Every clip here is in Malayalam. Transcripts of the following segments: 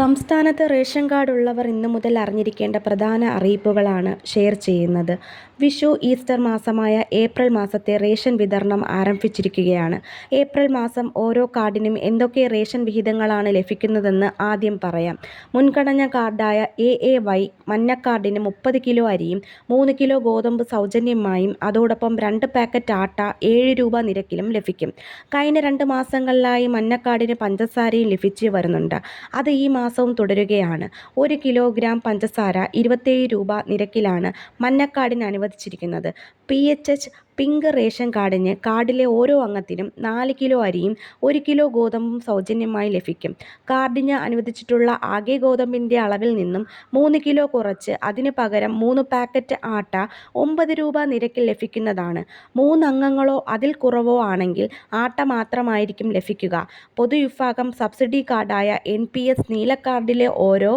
സംസ്ഥാനത്ത് റേഷൻ കാർഡ് ഉള്ളവർ ഇന്നു മുതൽ അറിഞ്ഞിരിക്കേണ്ട പ്രധാന അറിയിപ്പുകളാണ് ഷെയർ ചെയ്യുന്നത്. വിഷു, ഈസ്റ്റർ മാസമായ ഏപ്രിൽ മാസത്തെ റേഷൻ വിതരണം ആരംഭിച്ചിരിക്കുകയാണ്. ഏപ്രിൽ മാസം ഓരോ കാർഡിനും എന്തൊക്കെ റേഷൻ വിഹിതങ്ങളാണ് ലഭിക്കുന്നതെന്ന് ആദ്യം പറയാം. മുൻഗണന കാർഡായ എ. എ. വൈ മഞ്ഞക്കാർഡിന് മുപ്പത് കിലോ അരിയും മൂന്ന് കിലോ ഗോതമ്പ് സൗജന്യമായും അതോടൊപ്പം രണ്ട് പാക്കറ്റ് ആട്ട ഏഴ് രൂപ നിരക്കിലും ലഭിക്കും. കഴിഞ്ഞ രണ്ട് മാസങ്ങളിലായി മഞ്ഞക്കാർഡിന് പഞ്ചസാരയും ലഭിച്ചു വരുന്നുണ്ട്. അത് ഈ മാസവും തുടരുകയാണ്. ഒരു കിലോഗ്രാം പഞ്ചസാര ഇരുപത്തേഴ് രൂപ നിരക്കിലാണ് മഞ്ഞക്കാടിന് അനുവദിച്ചിരിക്കുന്നത്. P. H. H pink ration കാർഡിന് കാർഡിലെ ഓരോ അംഗത്തിനും നാല് കിലോ അരിയും ഒരു കിലോ ഗോതമ്പും സൗജന്യമായി ലഭിക്കും. കാർഡിന് അനുവദിച്ചിട്ടുള്ള ആകെ ഗോതമ്പിന്റെ അളവിൽ നിന്നും മൂന്ന് കിലോ കുറച്ച് അതിന് പകരം മൂന്ന് പാക്കറ്റ് ആട്ട ഒമ്പത് രൂപ നിരക്കിൽ ലഭിക്കുന്നതാണ്. മൂന്ന് അംഗങ്ങളോ അതിൽ കുറവോ ആണെങ്കിൽ ആട്ട മാത്രമായിരിക്കും ലഭിക്കുക. പൊതുവിഭാഗം സബ്സിഡി കാർഡായ എൻ. പി. എസ് നീലക്കാർഡിലെ ഓരോ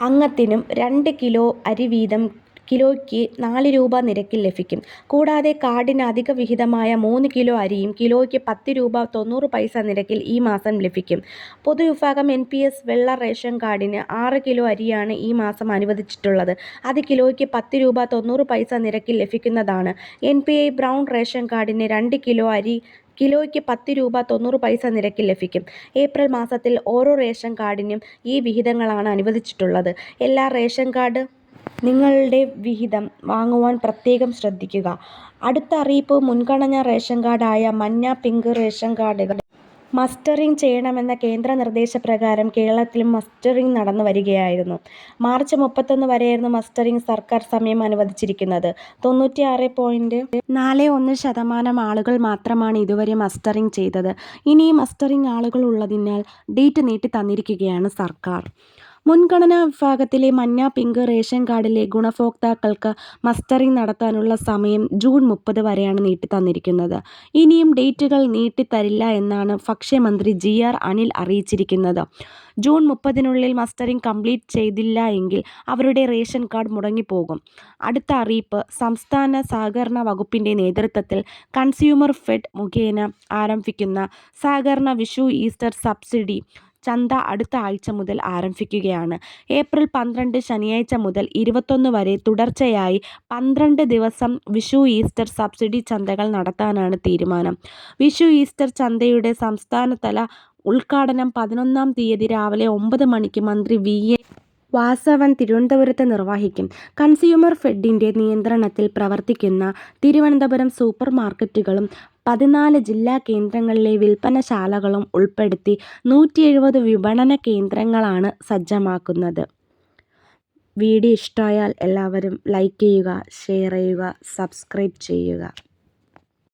അംഗത്തിനും രണ്ട് കിലോ അരി വീതം കിലോയ്ക്ക് നാല് രൂപ നിരക്കിൽ ലഭിക്കും. കൂടാതെ കാർഡിന് അധിക വിഹിതമായ മൂന്ന് കിലോ അരിയും കിലോയ്ക്ക് പത്ത് രൂപ തൊണ്ണൂറ് പൈസ നിരക്കിൽ ഈ മാസം ലഭിക്കും. പൊതുവിഭാഗം എൻ. പി. എസ് വെള്ള റേഷൻ കാർഡിന് ആറ് കിലോ അരിയാണ് ഈ മാസം അനുവദിച്ചിട്ടുള്ളത്. അത് കിലോയ്ക്ക് പത്ത് രൂപ തൊണ്ണൂറ് പൈസ നിരക്കിൽ ലഭിക്കുന്നതാണ്. N. P. I brown ration കാർഡിന് രണ്ട് കിലോ അരി കിലോയ്ക്ക് പത്ത് രൂപ തൊണ്ണൂറ് പൈസ നിരക്കിൽ ലഭിക്കും. ഏപ്രിൽ മാസത്തിൽ ഓരോ റേഷൻ കാർഡിനും ഈ വിഹിതങ്ങളാണ് അനുവദിച്ചിട്ടുള്ളത്. എല്ലാ റേഷൻ കാർഡ് നിങ്ങളുടെ വിഹിതം വാങ്ങുവാൻ പ്രത്യേകം ശ്രദ്ധിക്കുക. അടുത്ത അറിയിപ്പ് മുൻഗണനാ റേഷൻ കാർഡായ മഞ്ഞ, പിങ്ക് റേഷൻ കാർഡുകൾ മസ്റ്ററിംഗ് ചെയ്യണമെന്ന കേന്ദ്ര നിർദ്ദേശപ്രകാരം കേരളത്തിൽ മസ്റ്ററിംഗ് നടന്നു വരികയായിരുന്നു. മാർച്ച് മുപ്പത്തൊന്ന് വരെയായിരുന്നു മസ്റ്ററിംഗ് സർക്കാർ സമയം അനുവദിച്ചിരിക്കുന്നത്. തൊണ്ണൂറ്റിയാറെ പോയിന്റ് നാല് ഒന്ന് ശതമാനം ആളുകൾ മാത്രമാണ് ഇതുവരെ മസ്റ്ററിംഗ് ചെയ്തത്. ഇനി മസ്റ്ററിംഗ് ആളുകൾ ഉള്ളതിനാൽ ഡേറ്റ് നീട്ടി തന്നിരിക്കുകയാണ് സർക്കാർ. മുൻഗണനാ വിഭാഗത്തിലെ മഞ്ഞ, പിങ്ക് റേഷൻ കാർഡിലെ ഗുണഭോക്താക്കൾക്ക് മസ്റ്ററിംഗ് നടത്താനുള്ള സമയം ജൂൺ മുപ്പത് വരെയാണ് നീട്ടി തന്നിരിക്കുന്നത് ഇനിയും ഡേറ്റുകൾ നീട്ടിത്തരില്ല എന്നാണ് ഭക്ഷ്യമന്ത്രി ജി. ആർ. അനിൽ അറിയിച്ചിരിക്കുന്നത്. ജൂൺ മുപ്പതിനുള്ളിൽ മസ്റ്ററിംഗ് കംപ്ലീറ്റ് ചെയ്തില്ല എങ്കിൽ അവരുടെ റേഷൻ കാർഡ് മുടങ്ങിപ്പോകും. അടുത്ത അറിയിപ്പ് സംസ്ഥാന സഹകരണ വകുപ്പിന്റെ നേതൃത്വത്തിൽ കൺസ്യൂമർ ഫെഡ് മുഖേന ആരംഭിക്കുന്ന സഹകരണ വിഷു ഈസ്റ്റർ സബ്സിഡി ചന്ത അടുത്ത ആഴ്ച മുതൽ ആരംഭിക്കുകയാണ്. ഏപ്രിൽ പന്ത്രണ്ട് ശനിയാഴ്ച മുതൽ ഇരുപത്തൊന്ന് വരെ തുടർച്ചയായി പന്ത്രണ്ട് ദിവസം വിഷു ഈസ്റ്റർ സബ്സിഡി ചന്തകൾ നടത്താനാണ് തീരുമാനം. വിഷു ഈസ്റ്റർ ചന്തയുടെ സംസ്ഥാനതല ഉദ്ഘാടനം പതിനൊന്നാം തീയതി രാവിലെ ഒമ്പത് മണിക്ക് മന്ത്രി വി. എൻ. വാസവൻ തിരുവനന്തപുരത്ത് നിർവഹിക്കും. കൺസ്യൂമർ ഫെഡിന്റെ നിയന്ത്രണത്തിൽ പ്രവർത്തിക്കുന്ന തിരുവനന്തപുരം സൂപ്പർ മാർക്കറ്റുകളും പതിനാല് ജില്ലാ കേന്ദ്രങ്ങളിലെ വിൽപ്പനശാലകളും ഉൾപ്പെടുത്തി നൂറ്റി എഴുപത് വിപണന കേന്ദ്രങ്ങളാണ് സജ്ജമാക്കുന്നത്. വീഡിയോ ഇഷ്ടമായാൽ എല്ലാവരും ലൈക്ക് ചെയ്യുക, ഷെയർ ചെയ്യുക, സബ്സ്ക്രൈബ് ചെയ്യുക.